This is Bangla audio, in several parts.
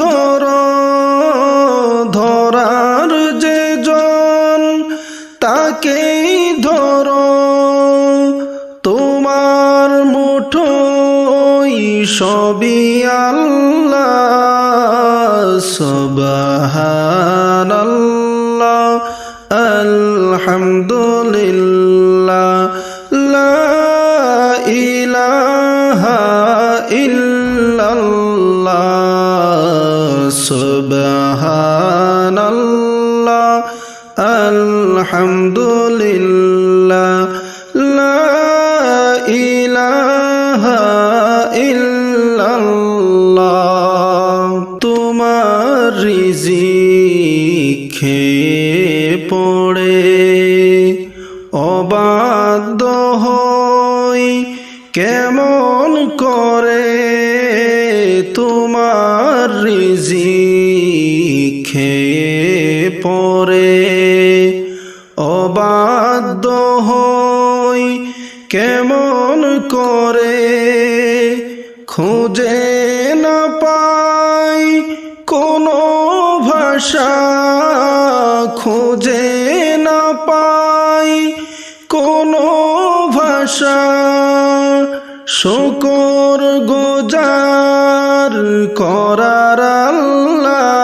ধর ধরার যে জন তাকেই ধর। তোমার মুঠোই সবই আল্লাহ সুবহানাল্লাহ আলহামদুলিল্লাহ। সুবহানাল্লাহ, আলহামদুলিল্লাহ, লা ইলাহা ইল্লাল্লাহ। তোমার রিজিক খেয়ে পড়ে অবাধ্য হই, কেমন করে তোমার রিজিক খেয়ে পড়ে, অবাধ্য হই কেমন করে খুঁজে না পাই কোনো ভাষা, খুঁজে না পাই কোনো ভাষা। শকর গোজার করার আল্লাহ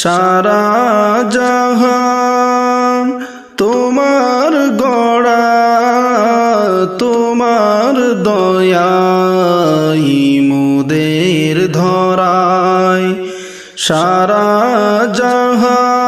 সারা জাহান তোমার গড়া তোমার দয়াই মুদের ধরায়। সারা জাহান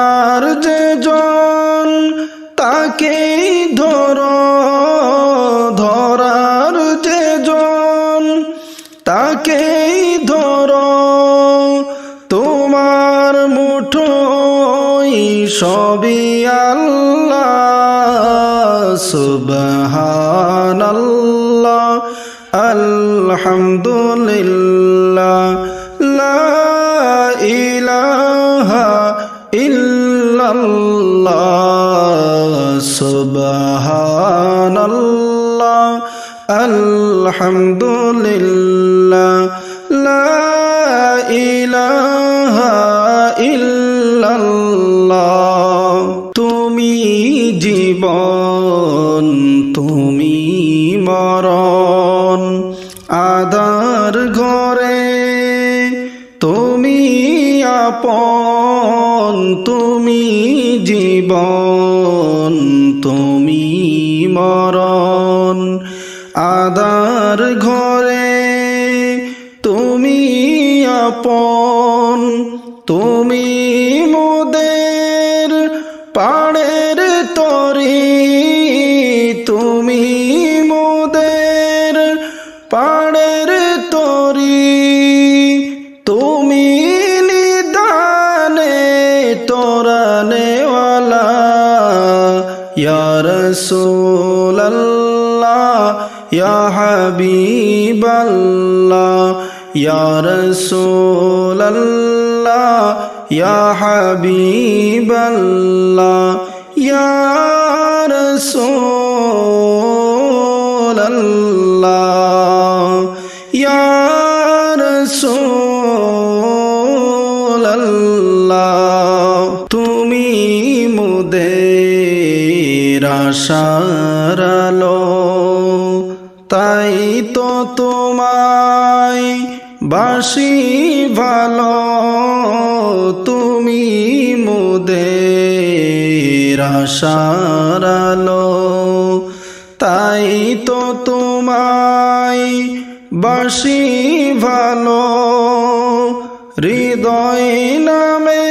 জন তাকেই ধর। তোমার মুঠোই সবই আল্লাহ সুবহানাল্লাহ আলহামদুলিল্লাহ লা ইলাহা ইল্লাল্লাহ সুবহানাল্লাহ। আলহামদুলিল্লাহ ইলাহা তুমি জীবন তুমি মরণ। আদার ঘরে তুমি আপন তুমি জীবন তুমি মরণ। আদার ঘরে তুমি আপন তুমি মোদের ইয়া রসুল্লাহ ইয়া হাবিবাল্লাহ ইয়া রসুল্লাহ ইয়া রসুল্লাহ তুমি মুদের আশার তোমায় বাসি ভালো তুমি মুদের আশার তাই তো তোমায় বাসি ভালো হৃদয় নামে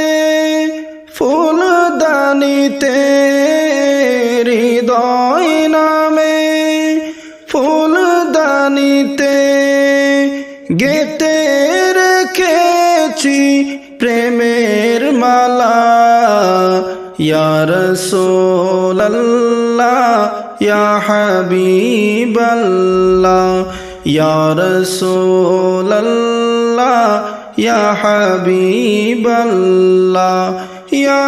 ফুলদানিতে রেখেছি প্রেমের মালা। ইয়া রসুল্লাহ ইয়া হাবিবাল্লাহ। ইয়া ইয়া হাবিবাল্লাহ। ইয়া